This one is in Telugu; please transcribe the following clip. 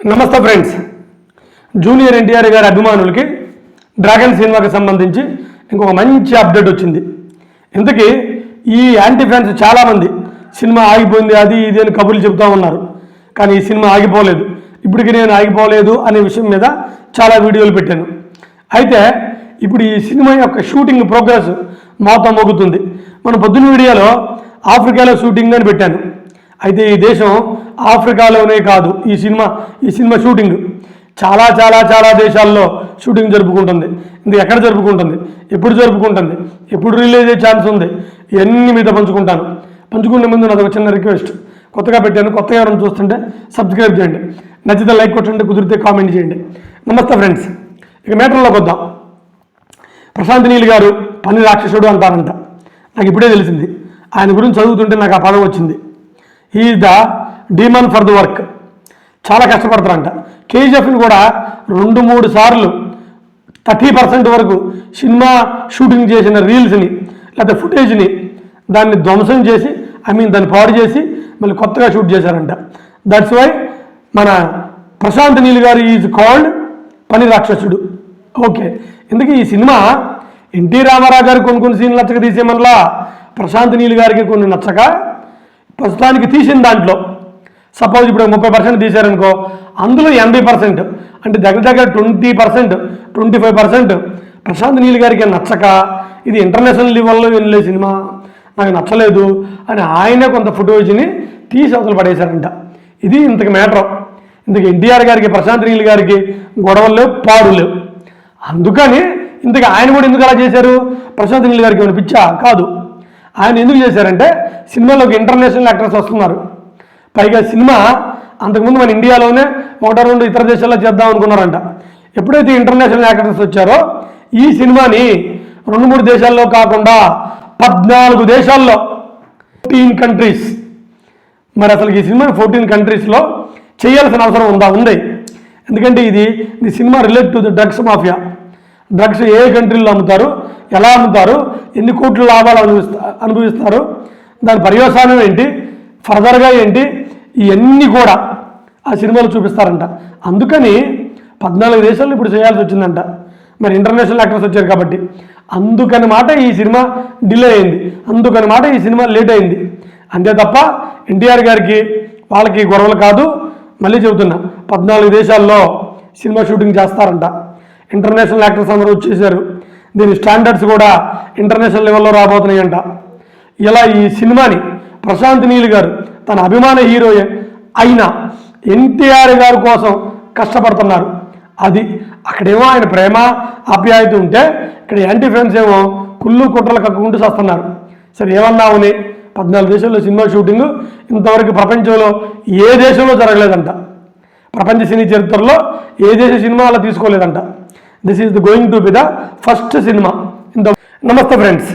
నమస్తే ఫ్రెండ్స్. జూనియర్ ఎన్టీఆర్ గారి అభిమానులకి డ్రాగన్ సినిమాకి సంబంధించి ఇంకొక మంచి అప్డేట్ వచ్చింది. ఇంతకీ ఈ యాంటీ ఫ్యాన్స్ చాలామంది సినిమా ఆగిపోయింది అది ఇది అని కబుర్లు చెబుతూ ఉన్నారు. కానీ ఈ సినిమా ఆగిపోలేదు. ఇప్పటికి నేను ఆగిపోలేదు అనే విషయం మీద చాలా వీడియోలు పెట్టాను. అయితే ఇప్పుడు ఈ సినిమా యొక్క షూటింగ్ ప్రోగ్రెస్ మొత్తం మోగుతుంది. మన పొద్దున్న వీడియోలో ఆఫ్రికాలో షూటింగ్ అని పెట్టాను. అయితే ఈ దేశం ఆఫ్రికాలోనే కాదు ఈ సినిమా ఈ సినిమా షూటింగ్. చాలా చాలా చాలా దేశాల్లో షూటింగ్ జరుపుకుంటుంది. ఇది ఎక్కడ జరుపుకుంటుంది? ఎప్పుడు జరుపుకుంటుంది? ఎప్పుడు రిలీజ్ అయ్యే ఛాన్స్ ఉంది? ఇవన్నీ మీతో పంచుకుంటాను. పంచుకునే ముందు నాది ఒక చిన్న రిక్వెస్ట్. కొత్తగా పెట్టాను కొత్తగా ఎవరైనా చూస్తుంటే సబ్స్క్రైబ్ చేయండి. నచ్చితే లైక్ కొట్టండి కుదిరితే కామెంట్ చేయండి. నమస్తే ఫ్రెండ్స్. ఇక మేటర్లోకి వద్దాం. ప్రశాంత్ నీల్ గారు పని రాక్షసుడు అంటారంట. నాకు ఇప్పుడే తెలిసింది. ఆయన గురించి చదువుతుంటే నాకు ఆ పదం వచ్చింది. Is the demon for the work చాలా కష్టపడతారంట. కేజీఎఫ్ని కూడా రెండు మూడు సార్లు థర్టీ పర్సెంట్ వరకు సినిమా షూటింగ్ చేసిన రీల్స్ని లేదా ఫుటేజ్ని దాన్ని ధ్వంసం చేసి ఐ మీన్ దాన్ని పాడు చేసి మళ్ళీ కొత్తగా షూట్ చేశారంట. దట్స్ వై మన ప్రశాంత్ నీల్ గారు ఈజ్ కాల్డ్ పని రాక్షసుడు. ఓకే ఎందుకు ఈ సినిమా ఎన్టీ రామారావు గారు కొన్ని కొన్ని సీన్లు నచ్చక తీసేమనలా ప్రశాంత్ నీల్ గారికి కొన్ని నచ్చక? ప్రస్తుతానికి తీసిన దాంట్లో సపోజ్ ఇప్పుడు ముప్పై పర్సెంట్ తీశారనుకో అందులో ఎనభై పర్సెంట్ అంటే దగ్గర దగ్గర twenty percent twenty five percent. Prashanth Neel గారికి నచ్చక ఇది ఇంటర్నేషనల్ లెవెల్లో వెళ్ళే సినిమా నాకు నచ్చలేదు అని ఆయనే కొంత ఫుటేజ్ని తీసి అవతలు పడేశారంట. ఇది ఇంతకు మ్యాటర్. ఇంతకు ఎన్టీఆర్ గారికి ప్రశాంత్ నీల్ గారికి గొడవలు లేవు పాడు లేవు. అందుకని ఇంతకు ఆయన కూడా ఎందుకు అలా చేశారు? ప్రశాంత్ నీల్ గారికి ఏమైనా పిచ్చా? కాదు. ఆయన ఎందుకు చేశారంటే సినిమాలోకి ఇంటర్నేషనల్ యాక్టర్స్ వస్తున్నారు. పైగా సినిమా అంతకుముందు మన ఇండియాలోనే ఒకటో రెండు ఇతర దేశాల్లో చేద్దాం అనుకున్నారంట. ఎప్పుడైతే ఇంటర్నేషనల్ యాక్టర్స్ వచ్చారో ఈ సినిమాని రెండు మూడు దేశాల్లో కాకుండా పద్నాలుగు దేశాల్లో ఫోర్టీన్ కంట్రీస్. మరి అసలు ఈ సినిమా ఫోర్టీన్ కంట్రీస్లో చేయాల్సిన అవసరం ఉందా? ఉంది. ఎందుకంటే ఇది ఈ cinema relate to the drugs mafia. Drugs ఏ కంట్రీలో అమ్ముతారు? ఎలా అమ్ముతారు? ఎన్ని కోట్ల లాభాలు అనుభవిస్తా అనుభవిస్తారు? దాని పర్యవసానం ఏంటి? ఫర్దర్గా ఏంటి? ఇవన్నీ కూడా ఆ సినిమాలో చూపిస్తారంట. అందుకని పద్నాలుగు దేశాల్లో ఇప్పుడు చేయాల్సి వచ్చిందంట. మరి ఇంటర్నేషనల్ యాక్టర్స్ వచ్చారు కాబట్టి. అందుకని మాట ఈ సినిమా డిలే అయింది. అందుకని మాట ఈ సినిమా లేట్ అయింది. అంతే తప్ప ఎన్టీఆర్ గారికి వాళ్ళకి గొడవలు కాదు. మళ్ళీ చెబుతున్నా పద్నాలుగు దేశాల్లో సినిమా షూటింగ్ చేస్తారంట. ఇంటర్నేషనల్ యాక్టర్స్ అందరూ వచ్చేసారు. దీని స్టాండర్డ్స్ కూడా ఇంటర్నేషనల్ లెవెల్లో రాబోతున్నాయంట. ఇలా ఈ సినిమాని ప్రశాంత్ నీల్ గారు తన అభిమాన హీరోయిన్ అయిన ఎన్టీఆర్ గారి కోసం కష్టపడుతున్నారు. అది అక్కడేమో ఆయన ప్రేమ ఆప్యాయత ఉంటే ఇక్కడ యాంటీ ఫ్రెండ్స్ ఏమో కుళ్ళు కుట్రలు కక్కుకుంటూ చేస్తున్నారు. సరే ఏమన్నావుని పద్నాలుగు దేశాల్లో సినిమా షూటింగ్ ఇంతవరకు ప్రపంచంలో ఏ దేశంలో జరగలేదంట. ప్రపంచ సినీ చరిత్రలో ఏ దేశ సినిమా అలా తీసుకోలేదంట. This is the going to be the first cinema ఇంత నమస్తే ఫ్రెండ్స్